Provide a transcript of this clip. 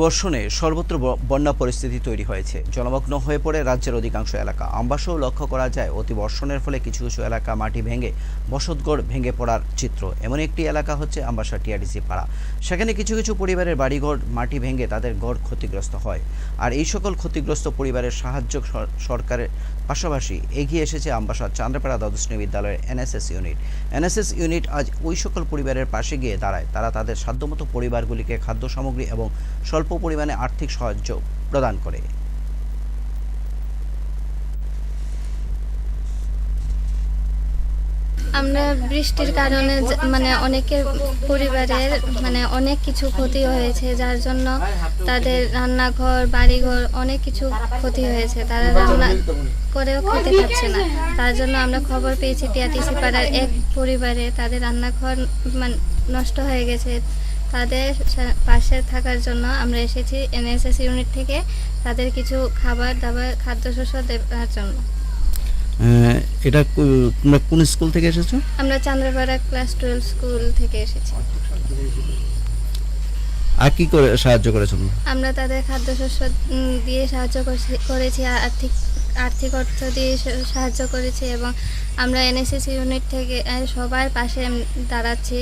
বর্ষণে সর্বত্র বন্যা পরিস্থিতি তৈরি হয়েছে। জলমগ্ন হয়ে পড়ে রাজ্যের অধিকাংশ এলাকা। আমবাসেও লক্ষ্য করা যায়, অতি বর্ষণের ফলে কিছু কিছু এলাকা মাটি ভেঙে বসতগড় ভেঙে পড়ার চিত্র। এমন একটি এলাকা হচ্ছে আমবাসা টিআরডিসি পাড়া। সেখানে কিছু কিছু পরিবারের বাড়িঘর, মাটি ভেঙে তাদের ঘর ক্ষতিগ্রস্ত হয়। আর এই সকল ক্ষতিগ্রস্ত পরিবারের সাহায্য সরকারের পাশাপাশি এগিয়ে এসেছে আমবাসা চান্দ্রপাড়া দ্বাদশ বিদ্যালয়ের এনএসএস ইউনিট। এনএসএস ইউনিট আজ ওই সকল পরিবারের পাশে গিয়ে দাঁড়ায়। তারা তাদের সাধ্যমতো পরিবারগুলিকে খাদ্য সামগ্রী এবং স্বল্প পরিমাণে আর্থিক সাহায্য প্রদান করে। আমরা বৃষ্টির কারণে মানে অনেকের পরিবারের মানে অনেক কিছু ক্ষতি হয়েছে, যার জন্য তাদের রান্নাঘর, বাড়িঘর অনেক কিছু ক্ষতি হয়েছে। তারা রান্না করেও খেতে পাচ্ছে না। তার জন্য আমরা খবর পেয়েছি, টিআরটিসি পাড়ার এক পরিবারে তাদের রান্নাঘর মানে নষ্ট হয়ে গেছে। তাদের পাশে থাকার জন্য আমরা এসেছি এনএসএস ইউনিট থেকে তাদের কিছু খাবার দাবার খাদ্যশস্য দেওয়ার জন্য। এটা তোমরা কোন স্কুল থেকে এসেছ? আমরা চান্দ্রপাড়া ক্লাস টুয়েলভ স্কুল থেকে এসেছি। আর কি করে সাহায্য করেছ আমরা তাদের খাদ্যশস্য দিয়ে সাহায্য করেছি আর্থিক আর্থিক অর্থ দিয়ে সাহায্য করেছি এবং আমরা এনএসএস ইউনিট থেকে সবার পাশে দাঁড়াচ্ছি।